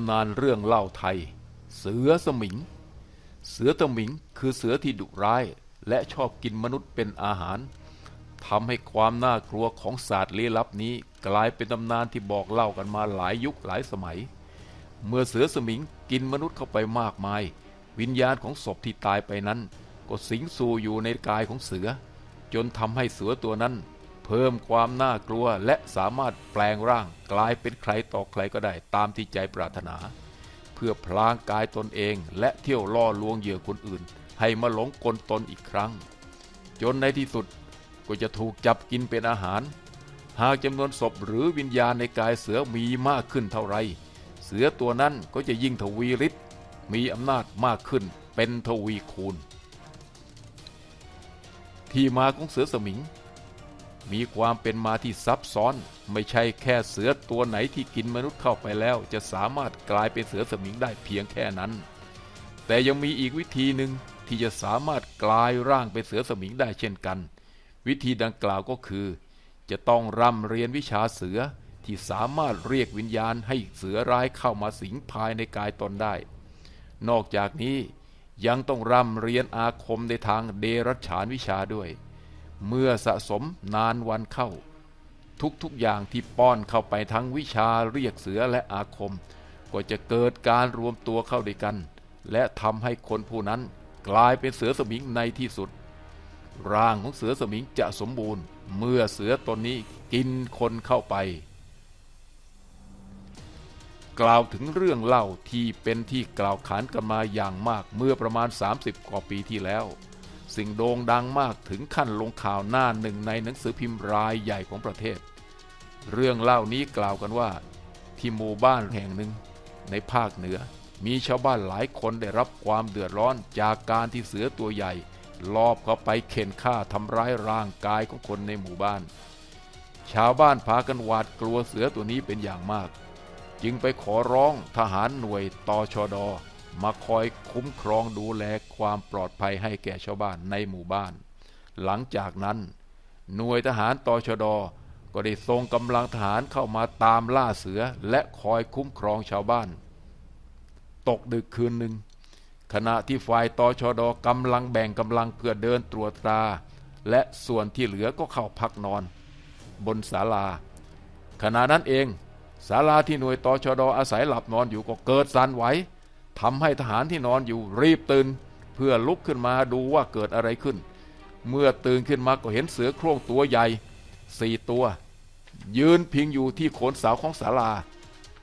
ำนานเรื่องเล่าไทย เสือสมิง เสือสมิงคือเสือที่ดุร้าย และชอบกินมนุษย์เป็นอาหารทำให้ความน่ากลัวของศาสตร์ลี้ลับนี้ กลายเป็นตำนานที่บอกเล่ากันมาหลายยุคหลายสมัย เมื่อเสือสมิงกินมนุษย์เข้าไปมากมาย วิญญาณของศพที่ตายไปนั้น ก็สิงสู่อยู่ในกายของเสือ จนทำให้เสือตัวนั้น เพิ่มความน่ากลัวและสามารถแปลงร่างกลายเป็นใครต่อใครก็ได้ตามที่ใจปรารถนา เพื่อพลางกายตนเองและเที่ยวล่อลวงเหยื่อคนอื่น ให้มาหลงกลตนอีกครั้ง จนในที่สุดก็จะถูกจับกินเป็นอาหาร หากจำนวนศพหรือวิญญาณในกายเสือมีมากขึ้นเท่าไร เสือตัวนั้นก็จะยิ่งทวีฤทธิ์มีอำนาจมากขึ้นเป็นทวีคูณ ที่มาของเสือสมิง มีความเป็นมาที่ซับซ้อน ไม่ใช่แค่เสือตัวไหนที่กินมนุษย์เข้าไปแล้ว จะสามารถกลายเป็นเสือสมิงได้เพียงแค่นั้น แต่ยังมีอีกวิธีหนึ่งที่จะสามารถกลายร่างเป็นเสือสมิงได้เช่นกัน วิธีดังกล่าวก็คือ จะต้องร่ำเรียนวิชาเสือที่สามารถเรียกวิญญาณให้เสือร้ายเข้ามาสิงภายในกายตนได้ นอกจากนี้ยังต้องร่ำเรียนอาคมในทางเดรัจฉานวิชาด้วย เมื่อสะสมนานวันเข้า ทุกๆอย่างที่ป้อนเข้าไปทั้งวิชาเรียกเสือและอาคม ก็จะเกิดการรวมตัวเข้าด้วยกัน และทำให้คนผู้นั้นกลายเป็นเสือสมิงในที่สุด ร่างของเสือสมิงจะสมบูรณ์ เมื่อเสือตนนี้กินคนเข้าไป กล่าวถึงเรื่องเล่าที่เป็นที่กล่าวขานกันมาอย่างมากเมื่อประมาณ 30 กว่าปีที่แล้ว สิ่งโด่งดังมากถึงขั้นลงข่าวหน้าหนึ่งในหนังสือพิมพ์รายใหญ่ของประเทศ เรื่องเล่านี้กล่าวกันว่า ที่หมู่บ้านแห่งหนึ่งในภาคเหนือ มีชาวบ้านหลายคนได้รับความเดือดร้อนจากการที่เสือตัวใหญ่ ลอบเข้าไปเข็นฆ่าทำร้ายร่างกายของคนในหมู่บ้าน ชาวบ้านพากันหวาดกลัวเสือตัวนี้เป็นอย่างมาก จึงไปขอร้องทหารหน่วยตอชด มาคอยคุ้มครองดูแลความปลอดภัยให้แก่ชาวบ้านในหมู่บ้าน หลังจากนั้น หน่วยทหารตอชดก็ได้ส่งกำลังทหารเข้ามาตามล่าเสือและคอยคุ้มครองชาวบ้าน ตกดึกคืนหนึ่ง ขณะที่ฝ่ายตอชดกำลังแบ่งกำลังเพื่อเดินตรวจตราและส่วนที่เหลือก็เข้าพักนอน บนศาลา ขณะนั้นเองศาลาที่หน่วยตอชดอาศัยหลับนอนอยู่ก็เกิดสั่นไหว ทำให้ทหารที่นอนอยู่รีบตื่น เพื่อลุกขึ้นมาดูว่าเกิดอะไรขึ้น เมื่อตื่นขึ้นมาก็เห็นเสือโคร่งตัวใหญ่สี่ตัว ยืนพิงอยู่ที่โคนเสาของศาลา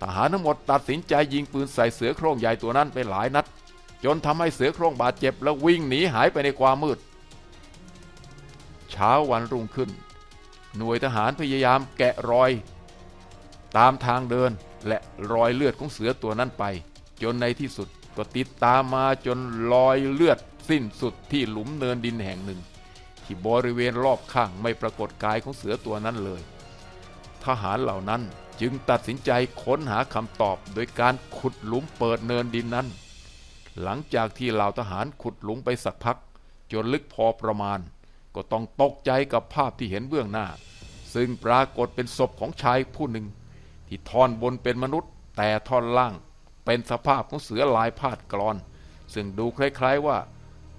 ทหารทั้งหมดตัดสินใจยิงปืนใส่เสือโคร่งใหญ่ตัวนั้นไปหลายนัด จนทำให้เสือโคร่งบาดเจ็บแล้ววิ่งหนีหายไปในความมืด เช้าวันรุ่งขึ้น หน่วยทหารพยายามแกะรอย ตามทางเดินและรอยเลือดของเสือตัวนั้นไป จนในที่สุดก็ติดตามมาจนรอยเลือดสิ้นสุดที่หลุมเนินดินแห่งหนึ่ง ที่บริเวณรอบข้างไม่ปรากฏกายของเสือตัวนั้นเลย ทหารเหล่านั้นจึงตัดสินใจค้นหาคำตอบโดยการขุดหลุมเปิดเนินดินนั้น หลังจากที่เหล่าทหารขุดหลุมไปสักพัก จนลึกพอประมาณ ก็ต้องตกใจกับภาพที่เห็นเบื้องหน้า ซึ่งปรากฏเป็นศพของชายผู้หนึ่ง ที่ท่อนบนเป็นมนุษย์แต่ท่อนล่าง เป็นสภาพของเสือลายพาดกรอน ซึ่งดูคล้ายๆว่า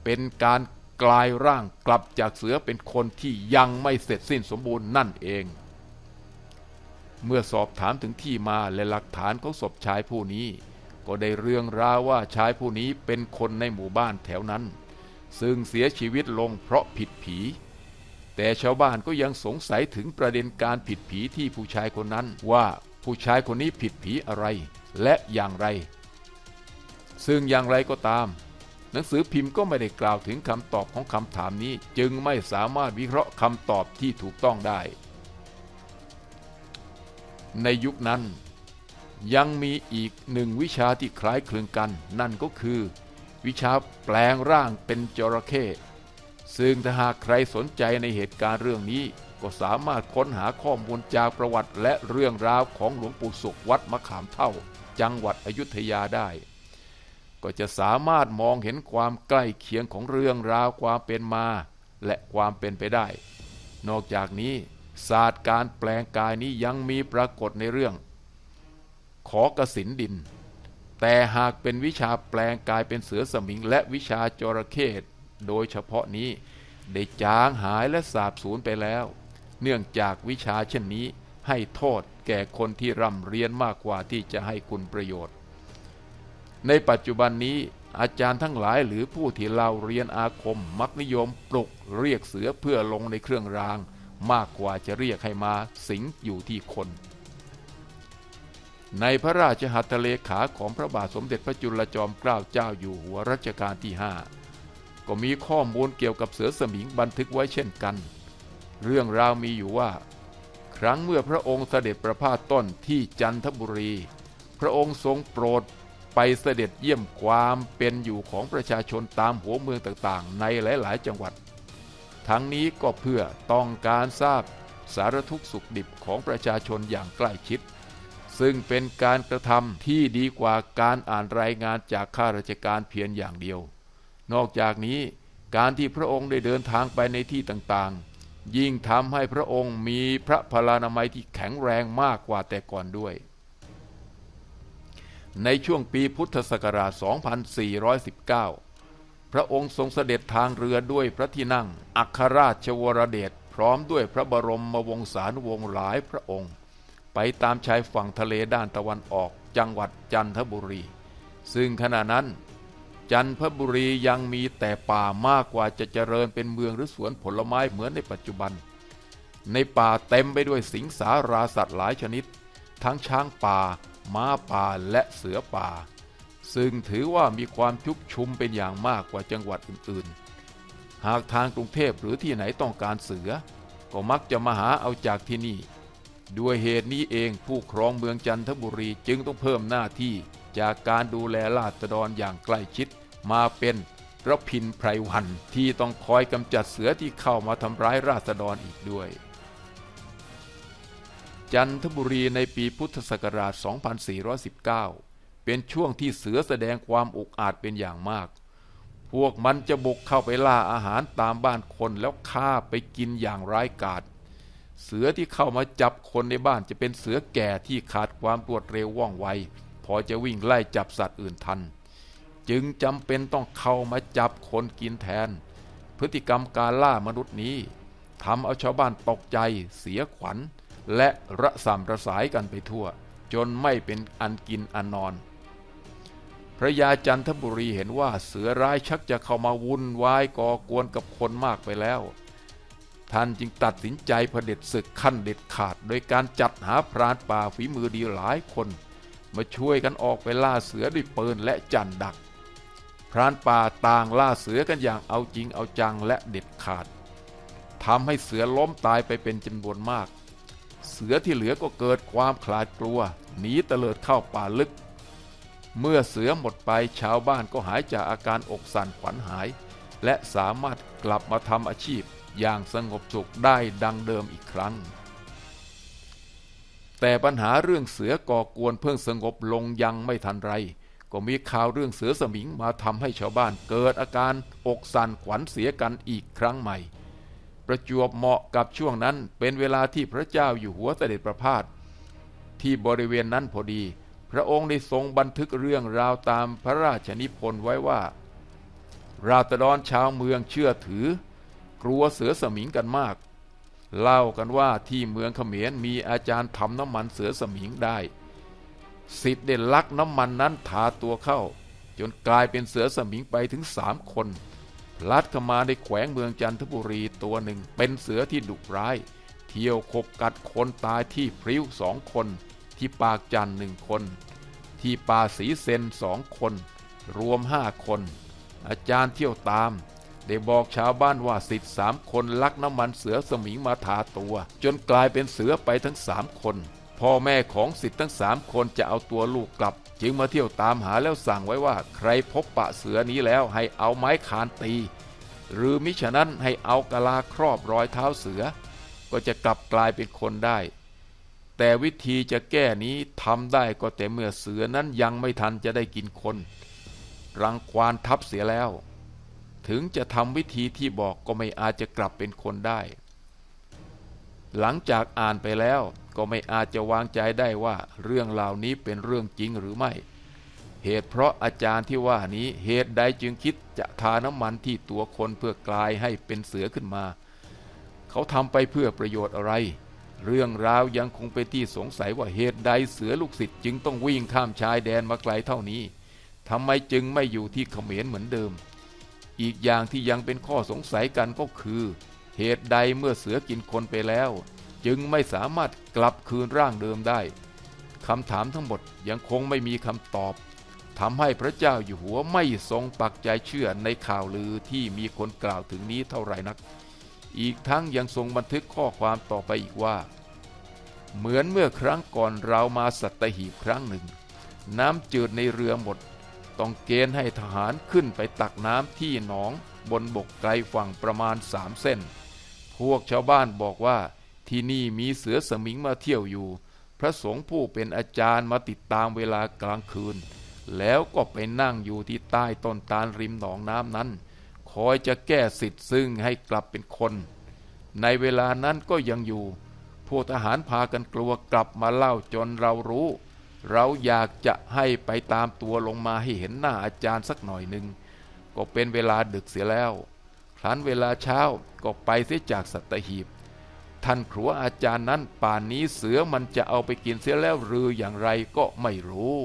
เป็นการกลายร่างกลับจากเสือเป็นคนที่ยังไม่เสร็จสิ้นสมบูรณ์นั่นเอง เมื่อสอบถามถึงที่มาและหลักฐานของศพชายผู้นี้ ก็ได้เรื่องราวว่าชายผู้นี้เป็นคนในหมู่บ้านแถวนั้น ซึ่งเสียชีวิตลงเพราะผิดผี แต่ชาวบ้านก็ยังสงสัยถึงประเด็นการผิดผีที่ผู้ชายคนนั้นว่า ผู้ชายคนนี้ผิดผีอะไรและอย่างไร ซึ่งอย่างไรก็ตาม หนังสือพิมพ์ก็ไม่ได้กล่าวถึงคำตอบของคำถามนี้ จึงไม่สามารถวิเคราะห์คำตอบที่ถูกต้องได้ ในยุคนั้นยังมีอีกหนึ่งวิชาที่คล้ายคลึงกัน นั่นก็คือ วิชาแปลงร่างเป็นจระเข้ซึ่งถ้าหากใครสนใจในเหตุการณ์เรื่องนี้ ก็สามารถค้นหาข้อมูลจากประวัติและเรื่องราวของหลวงปู่สุขวัดมะขามเท่า จังหวัดอยุธยาได้ ก็จะสามารถมองเห็นความใกล้เคียงของเรื่องราวความเป็นมา และความเป็นไปได้ นอกจากนี้ศาสตร์การแปลงกายนี้ยังมีปรากฏในเรื่อง ขอกสินดิน แต่หากเป็นวิชาแปลงกายเป็นเสือสมิง และวิชาจระเข้โดยเฉพาะนี้ได้จางหายและสาบสูญไปแล้ว เนื่องจากวิชาเช่นนี้ให้โทษแก่คนที่ร่ำเรียนมากกว่าที่จะให้คุณประโยชน์ ในปัจจุบันนี้อาจารย์ทั้งหลายหรือผู้ที่เราเรียนอาคมมักนิยมปลุกเรียกเสือเพื่อลงในเครื่องราง มากกว่าจะเรียกให้มาสิงอยู่ที่คน ในพระราชหัตถเลขาของพระบาทสมเด็จพระจุลจอมเกล้าเจ้าอยู่หัวรัชกาลที่ห้าก็มีข้อมูลเกี่ยวกับเสือสมิงบันทึกไว้เช่นกัน เรื่องราวมีอยู่ว่า ครั้งเมื่อพระองค์เสด็จประพาสต้นที่จันทบุรี พระองค์ทรงโปรดไปเสด็จเยี่ยมความเป็นอยู่ของประชาชนตามหัวเมืองต่างๆ ในหลาย ๆ จังหวัด ทั้งนี้ก็เพื่อต้องการทราบสารทุกข์สุขดิบของประชาชนอย่างใกล้ชิด ซึ่งเป็นการกระทำที่ดีกว่าการอ่านรายงานจากข้าราชการเพียงอย่างเดียว นอกจากนี้การที่พระองค์ได้เดินทางไปในที่ต่างๆ ยิ่งทำให้พระองค์มีพระพลานามัยที่แข็งแรงมากกว่าแต่ก่อนด้วย ในช่วงปีพุทธศักราช 2419 พระองค์ทรงเสด็จทางเรือด้วยพระที่นั่ง อัครราชวรเดชพร้อมด้วยพระบรมมวงศานุวงศ์หลายพระองค์ ไปตามชายฝั่งทะเลด้านตะวันออกจังหวัดจันทบุรี ซึ่งขณะนั้น จันทบุรียังมีแต่ป่ามากกว่าจะเจริญเป็นเมืองหรือสวนผลไม้เหมือนในปัจจุบัน ในป่าเต็มไปด้วยสิงสาราสัตว์หลายชนิด ทั้งช้างป่า ม้าป่าและเสือป่า ซึ่งถือว่ามีความชุกชุมเป็นอย่างมากกว่าจังหวัดอื่นๆ หากทางกรุงเทพหรือที่ไหนต้องการเสือ ก็มักจะมาหาเอาจากที่นี่ ด้วยเหตุนี้เองผู้ครองเมืองจันทบุรีจึงต้องเพิ่มหน้าที่จากการดูแลราษฎรอย่างใกล้ชิด มาเป็นระพินไพรวันที่ต้องคอยกำจัดเสือที่เข้ามาทำร้ายราษฎรอีกด้วย จันทบุรีในปีพุทธศักราช 2419 เป็นช่วงที่เสือแสดงความอุกอาจเป็นอย่างมาก พวกมันจะบุกเข้าไปล่าอาหารตามบ้านคนแล้วฆ่าไปกินอย่างร้ายกาจเสือที่เข้ามาจับคนในบ้านจะเป็นเสือแก่ที่ขาดความรวดเร็วว่องไว พอจะวิ่งไล่จับสัตว์อื่นทัน จึงจำเป็นต้องเข้ามาจับคนกินแทน พฤติกรรมการล่ามนุษย์นี้ทำเอาชาวบ้านตกใจ เสียขวัญ และระสำระสายกันไปทั่ว จนไม่เป็นอันกินอันนอน พระยาจันทบุรีเห็นว่าเสือร้ายชักจะเข้ามาวุ่นวายก่อกวนกับคนมากไปแล้ว ท่านจึงตัดสินใจเผด็จศึกขั้นเด็ดขาด โดยการจัดหาพรานป่าฝีมือดีหลายคน มาช่วยกันออกไปล่าเสือด้วยปืนและจันดัก พรานป่าต่างล่าเสือกันอย่างเอาจริงเอาจังและเด็ดขาดทำให้เสือล้มตายไปเป็นจำนวนมาก เสือที่เหลือก็เกิดความขลาดกลัวหนีเตลิดเข้าป่าลึก เมื่อเสือหมดไปชาวบ้านก็หายจากอาการอกสั่นขวัญหาย และสามารถกลับมาทำอาชีพอย่างสงบสุขได้ดังเดิมอีกครั้ง แต่ปัญหาเรื่องเสือก่อกวนเพิ่งสงบลงยังไม่ทันไร ก็มีข่าวเรื่องเสือสมิงมาทำให้ชาวบ้านเกิดอาการอกสั่นขวัญเสียกันอีกครั้งใหม่ ประจวบเหมาะกับช่วงนั้นเป็นเวลาที่พระเจ้าอยู่หัวเสด็จประพาสที่บริเวณนั้นพอดี พระองค์ได้ทรงบันทึกเรื่องราวตามพระราชนิพนธ์ไว้ว่า ราษฎรชาวเมืองเชื่อถือ กลัวเสือสมิงกันมาก เล่ากันว่าที่เมืองเขมรมีอาจารย์ทำน้ำมันเสือสมิงได้ สิทธิ์เด่นลักน้ำมันนั้นทาตัวเข้า จนกลายเป็นเสือสมิงไปถึงสามคนลัดเข้ามาในแขวงเมืองจันทบุรีตัวหนึ่งเป็นเสือที่ดุร้าย เที่ยวขบกัดคนตายที่พริ้วสองคน ที่ปากจันหนึ่งคน ที่ป่าสีเซนสองคน รวมห้าคน อาจารย์เที่ยวตาม ได้บอกชาวบ้านว่าสิทธิ์สามคนลักน้ำมันเสือสมิงมาทาตัว จนกลายเป็นเสือไปทั้งสามคน พ่อแม่ของสิทธิ์ทั้งสามคนจะเอาตัวลูกกลับ จึงมาเที่ยวตามหาแล้วสั่งไว้ว่า ใครพบปะเสือนี้แล้วให้เอาไม้คานตี หรือมิฉะนั้นให้เอากะลาครอบรอยเท้าเสือ ก็จะกลับกลายเป็นคนได้ แต่วิธีจะแก้นี้ทำได้ก็แต่เมื่อเสือนั้นยังไม่ทันจะได้กินคน รังควานทับเสียแล้ว ถึงจะทำวิธีที่บอกก็ไม่อาจจะกลับเป็นคนได้ หลังจากอ่านไปแล้วก็ไม่อาจจะวางใจได้ว่าเรื่องเหล่านี้เป็นเรื่องจริงหรือไม่ เหตุเพราะอาจารย์ที่ว่านี้เหตุใดจึงคิดจะทาน้ำมันที่ตัวคนเพื่อกลายให้เป็นเสือขึ้นมา เขาทำไปเพื่อประโยชน์อะไร เรื่องราวยังคงเป็นที่สงสัยว่าเหตุใดเสือลูกศิษย์จึงต้องวิ่งข้ามชายแดนมาไกลเท่านี้ทำไมจึงไม่อยู่ที่เขมรเหมือนเดิม อีกอย่างที่ยังเป็นข้อสงสัยกันก็คือ เหตุใดเมื่อเสือกินคนไปแล้ว จึงไม่สามารถกลับคืนร่างเดิมได้คำถามทั้งหมดยังคงไม่มีคำตอบทำให้พระเจ้าอยู่หัวไม่ทรงปักใจเชื่อในข่าวลือที่มีคนกล่าวถึงนี้เท่าไหร่นัก อีกทั้งยังทรงบันทึกข้อความต่อไปอีกว่า เหมือนเมื่อครั้งก่อนเรามาสัตหีบครั้งหนึ่ง น้ำจืดในเรือหมด ต้องเกณฑ์ให้ทหารขึ้นไปตักน้ำที่หนองบนบกไกลฝั่งประมาณสามเส้น พวกชาวบ้านบอกว่าที่นี่มีเสือสมิงมาเที่ยวอยู่ พระสงฆ์ผู้เป็นอาจารย์มาติดตามเวลากลางคืน แล้วก็ไปนั่งอยู่ที่ใต้ต้นตาลริมหนองน้ำนั้น คอยจะแก้สิทธิ์ซึ่งให้กลับเป็นคน ในเวลานั้นก็ยังอยู่พวกทหารพากันกลัวกลับมาเล่าจนเรารู้ เราอยากจะให้ไปตามตัวลงมาให้เห็นหน้าอาจารย์สักหน่อยหนึ่งก็เป็นเวลาดึกเสียแล้ว ครั้นเวลาเช้าก็ไปเสียจากสัตหีบ ท่านครัวอาจารย์นั้นป่านนี้เสือมันจะเอาไปกินเสียแล้วหรืออย่างไรก็ไม่รู้